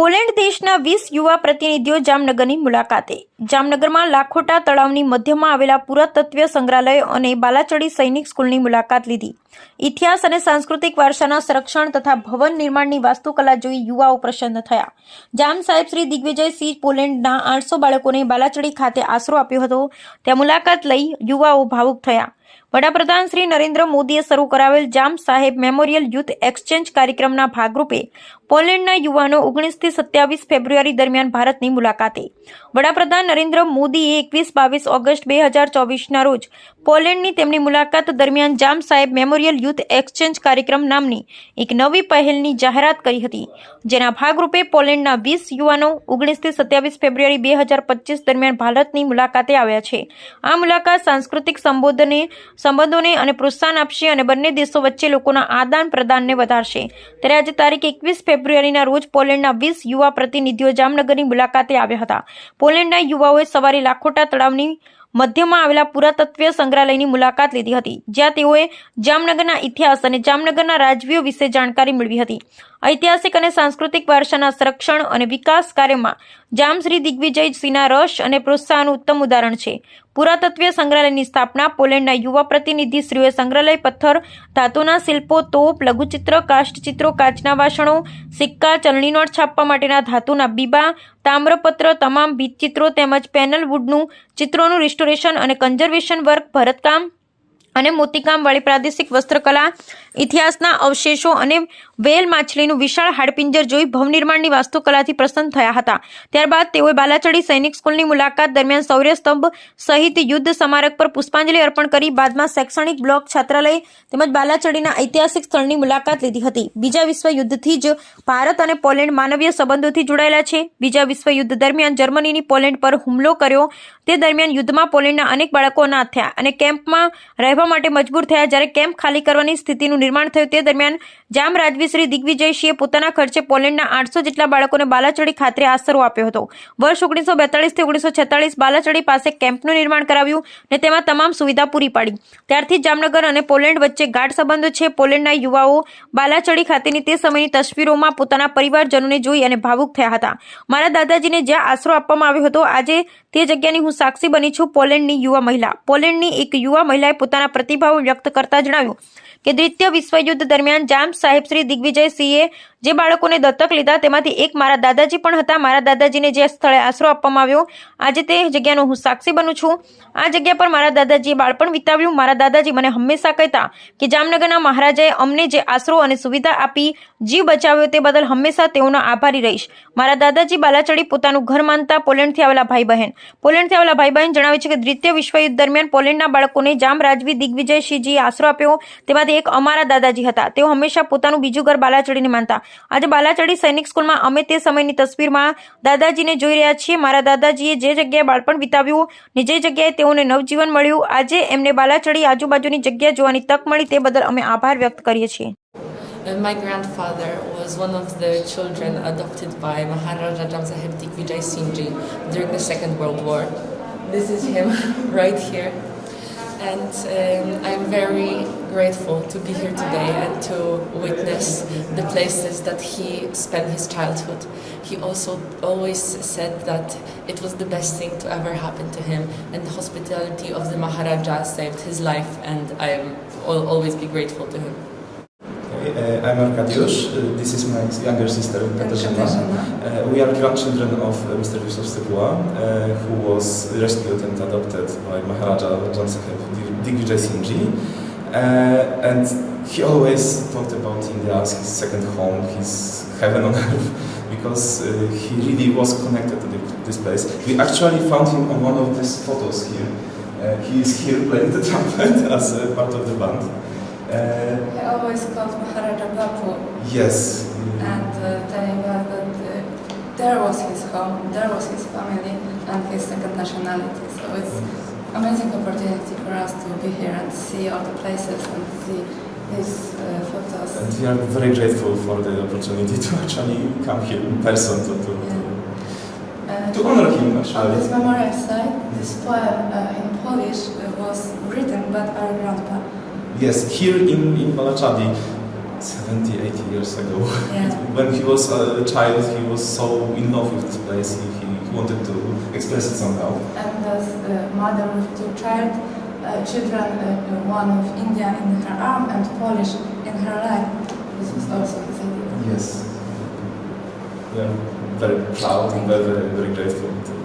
Poland દેશના વીસ યુવા પ્રતિનિધિઓ જામનગરની મુલાકાતે. જામનગરમાં લાખોટા તળાવની મધ્યમાં આવેલા પુરાતત્વ સંગ્રહાલય અને બાલાચડી સૈનિક સ્કૂલની મુલાકાત લીધી. ઇતિહાસ અને સાંસ્કૃતિક વારસાના સંરક્ષણ તથા ભવન નિર્માણની વાસ્તુકલા જોઈ યુવાઓ પ્રસન્ન થયા. જામ સાહેબ શ્રી દિગ્વિજયસિંહ પોલેન્ડના આઠસો બાળકોને બાલાચડી ખાતે આશરો આપ્યો હતો. ત્યાં મુલાકાત લઈ યુવાઓ ભાવુક થયા. વડાપ્રધાન શ્રી નરેન્દ્ર મોદીએ શરૂ કરાવેલ જામ સાહેબ મેમોરિયલ યુથ એક્સચેન્જ કાર્યક્રમના ભાગરૂપે પોલેન્ડના યુવાનો ઓગણીસથી સત્યાવીસ ફેબ્રુઆરી દરમિયાન ભારતની મુલાકાતે. વડાપ્રધાન નરેન્દ્ર મોદીએ એકવીસ બાવીસ ઓગસ્ટ બે હજાર ચોવીસના રોજ પોલેન્ડની તેમની મુલાકાત દરમિયાન જામ સાહેબ મેમોરિયલ યુથ એક્સચેન્જ કાર્યક્રમ નામની એક નવી પહેલની જાહેરાત કરી હતી, જેના ભાગરૂપે પોલેન્ડના વીસ યુવાનો ઓગણીસથી સત્યાવીસ ફેબ્રુઆરી બે હજાર પચીસ દરમિયાન ભારતની મુલાકાતે આવ્યા છે. આ મુલાકાત સાંસ્કૃતિક સંબોધને સંબંધોને અને પ્રોત્સાહન આપશે અને બંને દેશો વચ્ચે લોકોના આદાન પ્રદાનને વધારશે. ત્યારે આજે તારીખ એકવીસ ફેબ્રુઆરીના રોજ પોલેન્ડના વીસ યુવા પ્રતિનિધિઓ જામનગરની મુલાકાતે આવ્યા હતા. પોલેન્ડના યુવાઓએ સવારે લાખોટા તળાવની મધ્યમાં આવેલા પુરાતત્વ સંગ્રહાલયની મુલાકાત લીધી હતી, જ્યાં તેઓએ જામનગરના ઇતિહાસ અને જામનગરના રાજવીઓ વિશે જાણકારી મેળવી હતી. ઐતિહાસિક અને સાંસ્કૃતિક વારસાના સંરક્ષણ અને વિકાસ કાર્યમાં જામ શ્રી દિગ્વિજયસિંહના રસ અને પ્રોત્સાહનનું ઉત્તમ ઉદાહરણ છે. પુરાતત્વીય સંગ્રહાલયની સ્થાપના પોલેન્ડના યુવા પ્રતિનિધિશ્રીઓએ સંગ્રહાલય પથ્થર, ધાતુના શિલ્પો, તોપ, લઘુચિત્ર, કાષ્ટચિત્રો, કાચના વાસણો, સિક્કા, ચલણી નોટ છાપવા માટેના ધાતુના બીબા તામ્રપત્ર તમામ ભીંતચિત્રો તેમજ પેનલ વુડનું ચિત્રોનું રિસ્ટોરેશન અને કન્ઝર્વેશન વર્ક ભરતકામ અને મોતીકામ વાળી પ્રાદેશિક વસ્ત્રકલા, ઇતિહાસના અવશેષો અને વેલ માછલીનું વિશાળ હાડપિંજર જોઈ ભવનિર્માણની વાસ્તુકલાથી પ્રસન્ન થયા હતા. ત્યારબાદ તેઓએ બાલાચડી સૈનિક સ્કૂલની મુલાકાત દરમિયાન શૌર્ય સ્તંભ સહિત યુદ્ધ સ્મારક પર પુષ્પાંજલિ અર્પણ કરી બાદમાં શૈક્ષણિક બ્લોક છાત્રાલય તેમજ બાલાચડીના ઐતિહાસિક સ્થળની મુલાકાત લીધી હતી. બીજા વિશ્વ યુદ્ધથી જ ભારત અને પોલેન્ડ માનવીય સંબંધોથી જોડાયેલા છે. બીજા વિશ્વ યુદ્ધ દરમિયાન જર્મનીની પોલેન્ડ પર હુમલો કર્યો. તે દરમિયાન યુદ્ધમાં પોલેન્ડના અનેક બાળકો અનાથ થયા અને કેમ્પમાં રહેવા માટે મજબૂર થયા જ્યારે કેમ્પ ખાલી કરવાની સ્થિતિનું નિર્માણ થયું તે દરમિયાન જામ રાજવીશ્રી દિગ્વિજયસિંહે પોતાના ખર્ચે પોલેન્ડના આઠસો જેટલા બાળકોને બાલાચડી ખાતે આશરો આપ્યો હતો. વર્ષ ઓગણીસો બેતાળીસથી ઓગણીસો છેતાળીસ બાલાચડી પાસે કેમ્પનું નિર્માણ કરાવ્યું અને તેમાં તમામ સુવિધા પૂરી પાડી. ત્યારથી જામનગર અને પોલેન્ડ વચ્ચે ગાઢ સંબંધો છે. પોલેન્ડના યુવાઓ બાલાચડી ખાતેની તે સમયની તસવીરોમાં પોતાના પરિવારજનોને જોઈ અને ભાવુક થયા હતા. મારા દાદાજીને જ્યાં આશરો આપવામાં આવ્યો હતો, આજે તે જગ્યાની હું સાક્ષી બની છું પોલેન્ડની યુવા મહિલા. પોલેન્ડની એક યુવા મહિલાએ પોતાના પ્રતિભાવ વ્યક્ત કરતા જણાવ્યું કે દ્વિતીય વિશ્વયુદ્ધ દરમિયાન જામ સાહેબ શ્રી દિગ્વિજયસિંહે જે બાળકોને દત્તક લીધા, તેમાંથી એક મારા દાદાજી પણ હતા. મારા દાદાજીને જે સ્થળે આશરો આપવામાં આવ્યો, આજે તે જગ્યાનો હું સાક્ષી બનું છું. આ જગ્યા પર મારા દાદાજીએ બાળપણ વિતાવ્યું. મારા દાદાજી મને હંમેશા કહેતા કે જામનગરના મહારાજાએ અમને જે આશરો અને સુવિધા આપી, જીવ બચાવ્યો તે બદલ હંમેશા તેઓનો આભારી રહીશ. મારા દાદાજી બાલાચડી પોતાનું ઘર માનતા પોલેન્ડથી આવેલા ભાઈ બહેન પોલેન્ડથી આવેલા ભાઈ બહેન જણાવે છે કે દ્વિતીય વિશ્વયુદ્ધ દરમિયાન પોલેન્ડના બાળકોને જામ રાજવી દિગ્વિજયસિંહજીએ આશરો આપ્યો. તેમાંથી એક અમારા દાદાજી હતા. તેઓ હંમેશા પોતાનું બીજું ઘર બાલાચડીને માનતા. આજે બાલાચડી સૈનિક સ્કૂલમાં અમે તે સમયની તસવીરમાં દાદાજીને જોઈ રહ્યા છીએ મારા દાદાજીએ જે જગ્યાએ બાળપણ વિતાવ્યું, ને જે જગ્યાએ તેઓને નવજીવન મળ્યું, આજે એમને બાલાચડી આજુબાજુની જગ્યા જોવાની તક મળી તે બદલ અમે આભાર વ્યક્ત કરીએ છીએ And my grandfather was one of the children adopted by Maharaja Jamsaheb Digvijay Singh during the Second World War. This is him right here. And um, I'm very grateful to be here today and to witness the places that he spent his childhood. He also always said that it was the best thing to ever happen to him, and the hospitality of the Maharaja saved his life, and I will always be grateful to him. Uh, I'm Arkadiusz. Uh, this is my younger sister, Katarzyna. Uh, we are grandchildren of Mr. Stypuła, uh, who was rescued and adopted by Maharaja Jamsakhev Digvijay Singh. Uh, and he always talked about India as his second home, his heaven on earth, because uh, he really was connected to the, this place. We actually found him on one of these photos here. Uh, he is here playing the trumpet as a part of the band. Uh, He always called Maharaja Bapu Yes. and uh, telling us that uh, there was his home, there was his family and his second nationality. So it's amazing opportunity for us to be here and see all the places and see these uh, photos. And we are very grateful for the opportunity to actually come here in person to, to, Uh, to, to honor him on actually. this memorial site, this poem uh, in Polish uh, was written by our grandpa. Yes, here in, in Balachadi, 70, 80 years ago. Yeah. when he was a child, he was so in love with this place, he, he wanted to express it somehow. And as a mother with two child, uh, children, uh, one of Indian in her arm and Polish in her leg, this was also his idea. Yes. We are very proud and very, very, very grateful